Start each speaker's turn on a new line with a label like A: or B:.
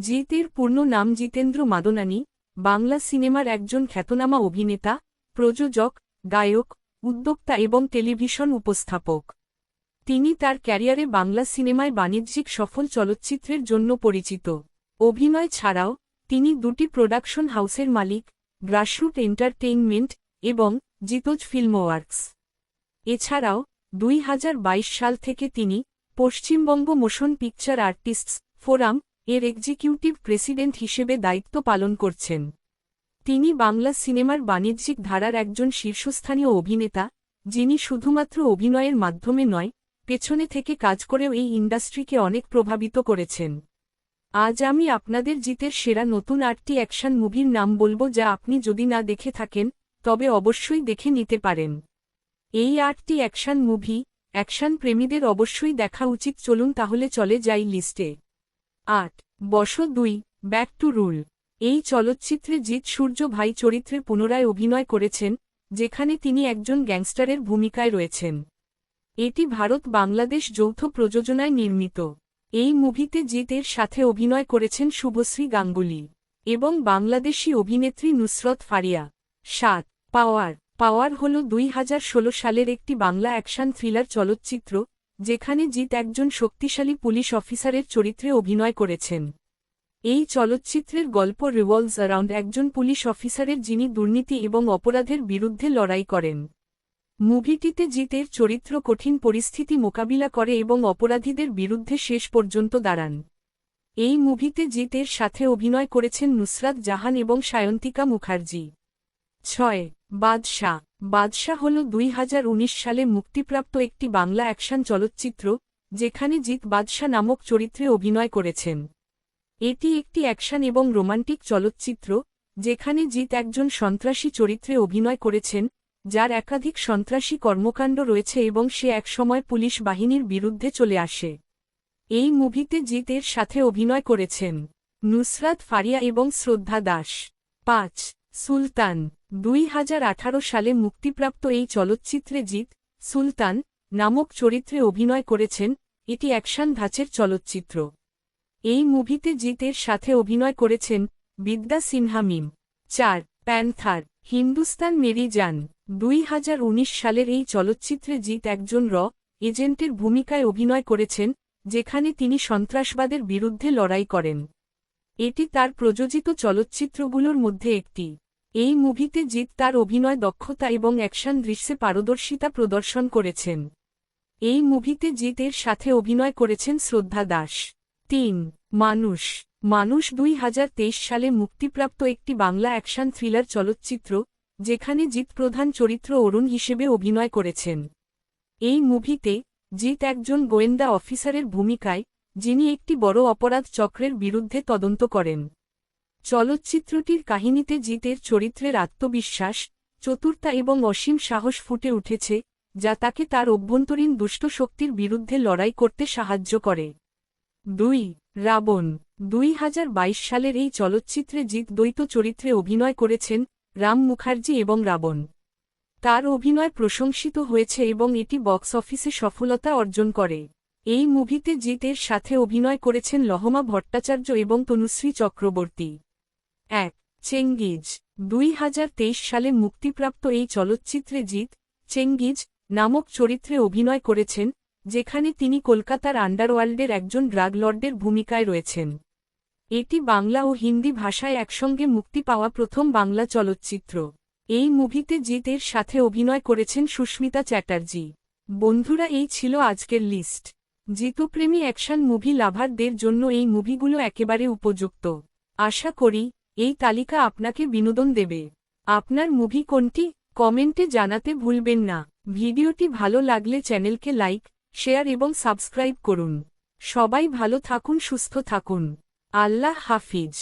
A: জিতের পূর্ণ নাম জিতেন্দ্র মাদনানী, বাংলা সিনেমার একজন খ্যাতনামা অভিনেতা, প্রযোজক, গায়ক, উদ্যোক্তা এবং টেলিভিশন উপস্থাপক। তিনি তার ক্যারিয়ারে বাংলা সিনেমায় বাণিজ্যিক সফল চলচ্চিত্রের জন্য পরিচিত। অভিনয় ছাড়াও, তিনি দুটি প্রোডাকশন হাউসের মালিক, গ্রাসরুট এন্টারটেইনমেন্ট এবং জিতোজ ফিল্ম ওয়ার্কস। এছাড়াও, দুই হাজার বাইশ সাল থেকে তিনি Paschimbanga motion picture artists forum এর এক্সিকিউটিভ প্রেসিডেন্ট হিসেবে দায়িত্ব পালন করছেন। তিনি বাংলা সিনেমার বাণিজ্যিক ধারার একজন শীর্ষস্থানীয় অভিনেতা, যিনি শুধুমাত্র অভিনয়ের মাধ্যমে নয়, পেছনে থেকে কাজ করেও এই ইন্ডাস্ট্রিকে অনেক প্রভাবিত করেছেন। আজ আমি আপনাদের জিতের সেরা নতুন আটটি অ্যাকশন মুভির নাম বলব যা আপনি যদি না দেখে থাকেন, তবে অবশ্যই দেখে নিতে পারেন। এই আটটি অ্যাকশন মুভি, অ্যাকশন প্রেমীদের অবশ্যই দেখা উচিত। চলুন তাহলে চলে যাই লিস্টে। আট। বশ দুই। Back to rule. এই চলচ্চিত্রে জিৎ সূর্য ভাই চরিত্রে পুনরায় অভিনয় করেছেন, যেখানে তিনি একজন গ্যাংস্টারের ভূমিকায় রয়েছেন। এটি ভারত বাংলাদেশ যৌথ প্রযোজনায় নির্মিত। এই মুভিতে জিতের সাথে অভিনয় করেছেন শুভশ্রী গাঙ্গুলি এবং বাংলাদেশি অভিনেত্রী নুসরত ফারিয়া। সাত। পাওয়ার। পাওয়ার হল দুই হাজার ষোলো সালের একটি বাংলা অ্যাকশন থ্রিলার চলচ্চিত্র যেখানে জিত একজন শক্তিশালী পুলিশ অফিসারের চরিত্রে অভিনয় করেছেন। এই চলচ্চিত্রের গল্প রিভলভস অ্যারাউন্ড একজন পুলিশ অফিসারের যিনি দুর্নীতি এবং অপরাধের বিরুদ্ধে লড়াই করেন। মুভিটিতে জিতের চরিত্র কঠিন পরিস্থিতি মোকাবিলা করে এবং অপরাধীদের বিরুদ্ধে শেষ পর্যন্ত দাঁড়ান। এই মুভিতে জিতের সাথে অভিনয় করেছেন নুসরাত জাহান এবং সায়ন্তিকা মুখার্জি। ছয় বাদশাহ। বাদশাহ হল দুই হাজার উনিশ সালে মুক্তিপ্রাপ্ত একটি বাংলা অ্যাকশন চলচ্চিত্র, যেখানে জিত বাদশাহ নামক চরিত্রে অভিনয় করেছেন। এটি একটি অ্যাকশন এবং রোমান্টিক চলচ্চিত্র, যেখানে জিৎ একজন সন্ত্রাসী চরিত্রে অভিনয় করেছেন, যার একাধিক সন্ত্রাসী কর্মকাণ্ড রয়েছে এবং সে একসময় পুলিশ বাহিনীর বিরুদ্ধে চলে আসে। এই মুভিতে জিতের সাথে অভিনয় করেছেন নুসরাত ফারিয়া এবং শ্রদ্ধা দাস। পাঁচ সুলতান, দুই হাজার আঠারো সালে মুক্তিপ্রাপ্ত এই চলচ্চিত্রে জিত সুলতান নামক চরিত্রে অভিনয় করেছেন, এটি অ্যাকশন ধাঁচের চলচ্চিত্র। এই মুভিতে জিতের সাথে অভিনয় করেছেন বিদ্যা সিনহা মিম। চার, প্যান্থার, হিন্দুস্তান মেরি যান দুই হাজার উনিশ সালের এই চলচ্চিত্রে জিত একজন র এজেন্টের ভূমিকায় অভিনয় করেছেন, যেখানে তিনি সন্ত্রাসবাদের বিরুদ্ধে লড়াই করেন। এটি তার প্রযোজিত চলচ্চিত্রগুলোর মধ্যে একটি। এই মুভিতে জিত তার অভিনয় দক্ষতা এবং অ্যাকশন দৃশ্যে পারদর্শিতা প্রদর্শন করেছেন। এই মুভিতে জিৎ এর সাথে অভিনয় করেছেন শ্রদ্ধা দাস। তিন, মানুষ। মানুষ দুই হাজার তেইশ সালে মুক্তিপ্রাপ্ত একটি বাংলা অ্যাকশন থ্রিলার চলচ্চিত্র, যেখানে জিৎ প্রধান চরিত্র অরুণ হিসেবে অভিনয় করেছেন। এই মুভিতে জিৎ একজন গোয়েন্দা অফিসারের ভূমিকায় যিনি একটি বড় অপরাধ চক্রের বিরুদ্ধে তদন্ত করেন। চলচ্চিত্রটির কাহিনীতে জিতের চরিত্রের আত্মবিশ্বাস, চতুর্তা এবং অসীম সাহস ফুটে উঠেছে, যা তাকে তার অভ্যন্তরীণ দুষ্ট শক্তির বিরুদ্ধে লড়াই করতে সাহায্য করে। দুই, রাবণ। দুই হাজার বাইশ সালের এই চলচ্চিত্রে জিত দ্বৈত চরিত্রে অভিনয় করেছেন রাম মুখার্জি এবং রাবণ। তার অভিনয় প্রশংসিত হয়েছে এবং এটি বক্স অফিসে সফলতা অর্জন করে। এই মুভিতে জিতের সাথে অভিনয় করেছেন লহমা ভট্টাচার্য এবং তনুশ্রী চক্রবর্তী। এক, চেঙ্গিজ। দুই হাজার তেইশ সালে মুক্তিপ্রাপ্ত এই চলচ্চিত্রে জিত চেঙ্গিজ নামক চরিত্রে অভিনয় করেছেন, যেখানে তিনি কলকাতার আন্ডারওয়ার্ল্ডের একজন ড্রাগ লর্ডের ভূমিকায় রয়েছেন। এটি বাংলা ও হিন্দি ভাষায় একসঙ্গে মুক্তি পাওয়া প্রথম বাংলা চলচ্চিত্র। এই মুভিতে জিতের সাথে অভিনয় করেছেন সুস্মিতা চ্যাটার্জি। বন্ধুরা, এই ছিল আজকের লিস্ট। জিতপ্রেমী অ্যাকশন মুভি লাভারদের জন্য এই মুভিগুলো একেবারে উপযুক্ত। আশা করি, এই তালিকা আপনাকে বিনোদন দেবে। আপনার মুভি কোনটি, কমেন্টে জানাতে ভুলবেন না। ভিডিওটি ভালো লাগলে চ্যানেলকে লাইক, শেয়ার এবং সাবস্ক্রাইব করুন। সবাই ভালো থাকুন, সুস্থ থাকুন। আল্লাহ হাফিজ।